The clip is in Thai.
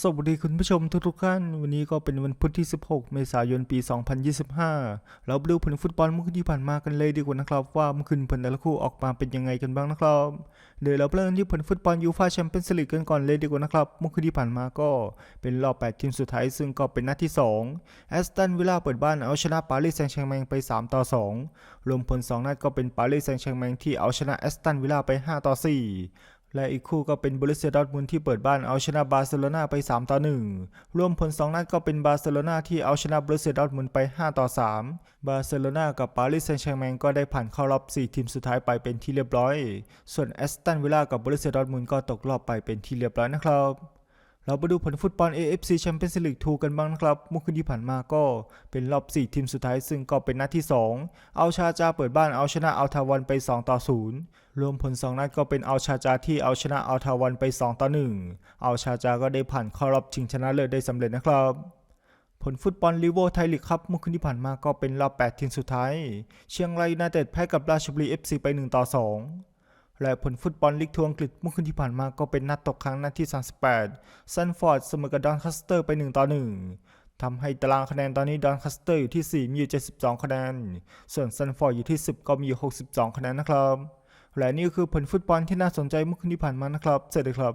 สวัสดีคุณผู้ชมทุกๆท่าน วันนี้ก็เป็นวันพุธที่ 16 เมษายนปี 2025 เราไปดูผลฟุตบอลเมื่อคืนที่ผ่านมากันเลยดีกว่านะครับ ว่าเมื่อคืนผลแต่ละคู่ออกมาเป็นยังไงกันบ้างนะครับ เดี๋ยวเราเริ่มที่ผลฟุตบอลยูฟ่าแชมเปี้ยนส์ลีกกันก่อนเลยดีกว่านะครับ เมื่อคืนที่ผ่านมาก็เป็นรอบ 8 ทีมสุดท้ายซึ่งก็เป็นนัดที่2แอสตันวิลล่าเปิดบ้านเอาชนะปารีสแซงต์แชร์แมงไป 3 ต่อ 2 รวมผล 2 นัดก็เป็นปารีสแซงต์แชร์แมงที่เอาชนะแอสตันวิลล่าไป 5 ต่อ 4 และอีกคู่ก็เป็นบริเซียดอทมุนที่เปิดบ้านเอาชนะบาร์เซโลนาไป 3 ต่อ 1 รวมผล 2 นัดก็เป็นบาร์เซโลนาที่เอาชนะบริเซียดอทมุนไป 5 ต่อ 3 บาร์เซโลนากับปารีสแซงต์แชร์แมงก็ได้ผ่านเข้ารอบ 4 ทีมสุดท้ายไปเป็นที่เรียบร้อย ส่วนแอสตันวิลล่ากับบริเซียดอทมุนก็ตกรอบไปเป็นที่เรียบร้อยนะครับ เราไปดูผลฟุตบอล AFC Champions League 2 กันบ้างนะครับ เมื่อคืนที่ผ่านมาก็เป็นรอบ 4 ทีมสุดท้ายซึ่งก็เป็นนัดที่ 2 เอาชาจาเปิดบ้านเอาชนะเอาทาวันไป 2 ต่อ 0 รวมผล 2 นัดก็เป็นเอาชาจาที่เอาชนะเอาทาวันไป 2 ต่อ 1 เอาชาจาก็ได้ผ่านเข้ารอบชิงชนะเลิศได้สำเร็จนะครับผลฟุตบอลลีโวอร์ไทยลีกครับเมื่อคืนที่ผ่านมาก็เป็นรอบ 8 ทีมสุดท้าย เชียงรายยูไนเต็ดแพ้กับราชบุรี FC ไป 1 ต่อ 2 และผลฟุตบอลลีกทัวร์อังกฤษเมื่อคืนที่ผ่านมาก็เป็นนัดตกครั้งนัดที่ 38ซันฟอร์ดเสมอกับดอนคัสเตอร์ไป 1 ต่อ 1ทำให้ตารางคะแนนตอนนี้ดอนคัสเตอร์อยู่ที่ 4 มีอยู่ 72 คะแนน ส่วนซันฟอร์ดอยู่ที่ 10 ก็มีอยู่ 62 คะแนนนะครับ และนี่คือผลฟุตบอลที่น่าสนใจเมื่อคืนที่ผ่านมานะครับ เสร็จเลยครับ